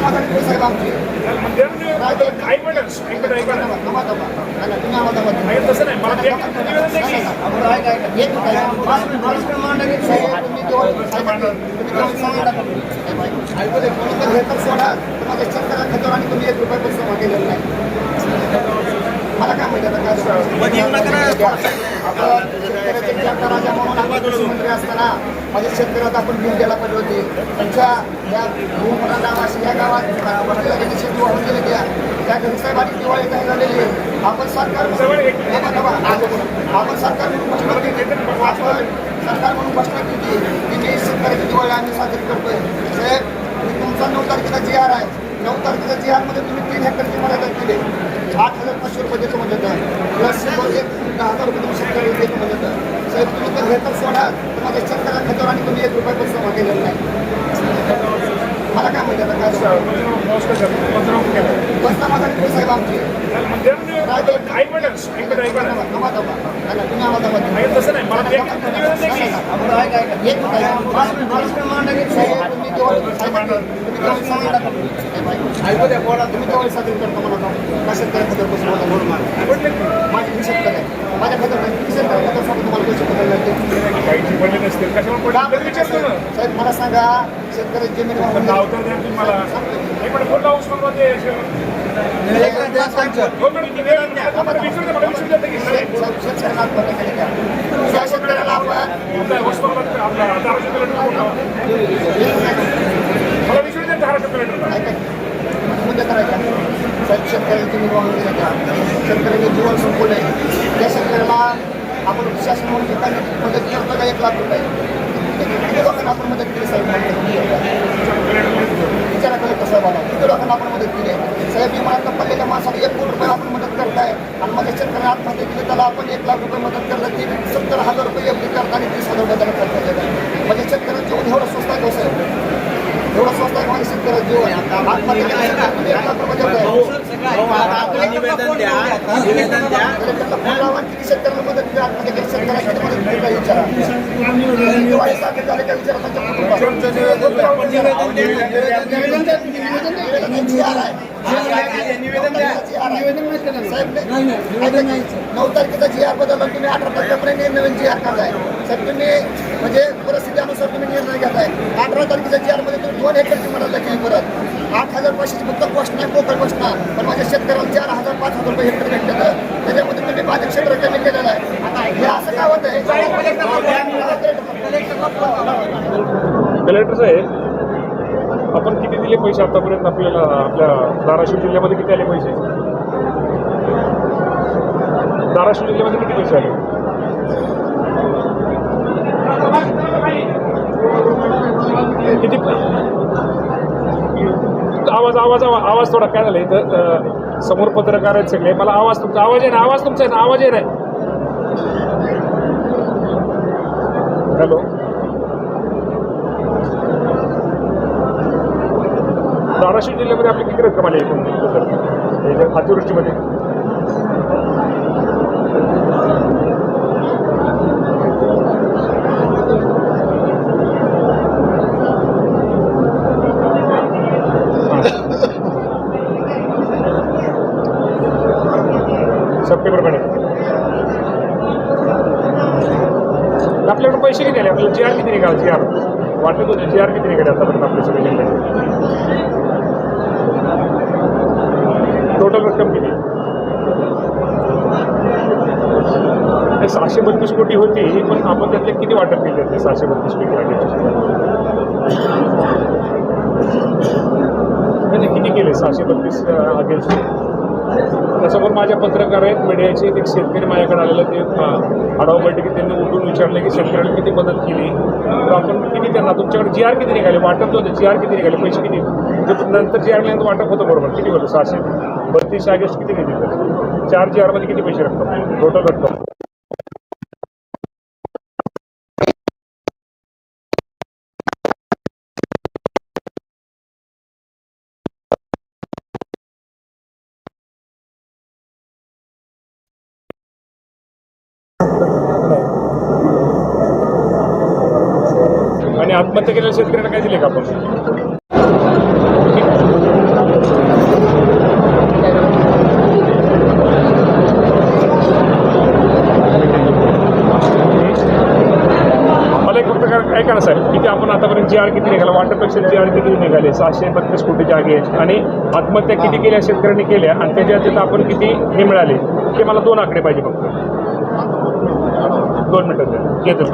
मला तुम्ही तुम्ही आणि तुम्ही एक नाही. मला काय माहिती आता काय असताना माझ्या शेतकऱ्यात आपण घेऊन द्यायला पाहिजे होते त्यांच्या या त्या साहेबांनी दिवाळी काय झालेली आहे. आपण सरकार. आपण सरकार म्हणून आपण सरकार म्हणून घोषणा केली की मी शेतकऱ्याची दिवाळी आम्ही साजरी करतोय. साहेब मी तुमचा नऊ तारखेला जी आर आहे. नऊ तारखेचा जी आरमध्ये तुम्ही तीन हेक्टरची मर्यादा केली. आठ हजार पाचशे रुपये देतो म्हणजे प्लस एक दहा हजार रुपये तुम्ही शेतकऱ्याला देतो म्हणजे साहेब तुम्ही तर हे तर सोडा. तर माझ्या शेतकऱ्या खात्यावर आणि तुम्ही एक रुपया पण जमा केलेला नाही. तसं नाही मला ते निवेदन द्या की आपण ऐका, ऐका. एक मिनिट ऐका. महाराष्ट्र मांडणी पैसे साहेब मला सांगा शेतकऱ्याची जमीन पण आत्महत्या केली का? त्या शेतकऱ्याला आपण आपला करायचा साहेब शेतकऱ्यांची निर्माण शेतकऱ्यांचे जीवन संपूर्ण आहे त्या शेतकऱ्याला आपण शासन म्हणून ठिकाणी मदत करतो का एक लाख रुपये किती लोकांना आपण मदत केली साहेब विचारा कलेक्टर साहेबाला किती लोकांना आपण मदत केली आहे साहेब विमानात पडलेल्या माणसाला एक कोटी रुपये आपण मदत करताय. आणि माझ्या शेतकऱ्याने आत्महत्या केली त्याला आपण एक लाख रुपये मदत करलं ती सत्तर हजार रुपये एफ डी करता आणि तीस हजार रुपये त्याला खर्च केला. म्हणजे एवढं स्वस्त आहे. साहेब एवढं स्वस्त आहे माझ्या शेतकऱ्याचं जीवन आत्महत्या केल्यानंतर एक लाख रुपये देताय. निवेदन द्या निवेदन द्या किती शेतकऱ्यांना मदत आत्महत्या किती दिवाळी साहेब, नऊ तारखेचा जी आर बदलला. तुम्ही अठरा तारखेपर्यंत नवीन जी आर काढाय सर तुम्ही म्हणजे परिस्थितीनुसार तुम्ही निर्णय घेताय. सोळा तारखेच्या चारमध्ये तुम्ही दोन एकरची मदत केली परत. आठ हजार पाचशेची फक्त कॉस्ट नाही पोकळ कॉस्ट नाही. पण माझ्या शेतकऱ्याला चार हजार पाच हजार रुपये हेक्टर भेटतात त्याच्यामध्ये तुम्ही माझ्या क्षेत्र कमी केलेलं आहे. हे असं काय होत आहे कलेक्टर साहेब आपण किती दिले पैसे आतापर्यंत आपल्याला आपल्या धाराशिव जिल्ह्यामध्ये किती आले पैसे? धाराशिव जिल्ह्यामध्ये किती पैसे आले? किती आवाज आवाज आवाज आवाज थोडा काय झाला इथं समोर पत्रकार आहेत सगळे. मला आवाज तुमचा आवाज आहे ना आवाज तुमचा आहे ना आवाज आहे हॅलो. धाराशिव जिल्ह्यामध्ये आपली किती रक्कम आली एकूण? अतिवृष्टीमध्ये पेपर महिन्यात आपल्याकडे पैसे किती आले आपल्याला जी आर किती निघाल जी आर वाटत होते जी आर किती निघाले आतापर्यंत आपल्या सगळे जिल्ह्यात टोटल रक्कम किती? सहाशे बत्तीस कोटी होती पण आपण त्यातले किती वाटप केले त्यातले सहाशे बत्तीस कोटी वाटे नाही, किती केले? सहाशे बत्तीस अगेन्स्ट. त्यासमोर माझ्या पत्रकार आहेत. मीडियाचे एक शेतकरी माझ्याकडे आलेलं ते आढावा बैठकीत त्यांनी उठून विचारले की शेतकऱ्यांनी किती मदत केली. तर आपण किती त्यांना तुमच्याकडे जी आर किती निघाले? वाटप होते जी आर किती निघाले? पैसे किती? नंतर जी आर नंतर वाटप होतं बरोबर. किती होतं? सहाशे? बत्तीस ऑगस्ट किती निघते चार जी आरमध्ये किती पैसे रक्कम? टोटल रक्कम. आत्महत्या केलेल्या शेतकऱ्यांना काय दिले का आपण? काय करा साहेब किती आपण आतापर्यंत जी आड किती निघाला? वाटरपेक्षा जी आड किती निघाले? सहाशे बत्तीस कोटीच्या आगे. आणि आत्महत्या किती केल्या शेतकऱ्यांनी केल्या? आणि त्याच्या त्याच्यात आपण किती हे मिळाले? ते मला दोन आकडे पाहिजे फक्त. दोन मिनटं घेतो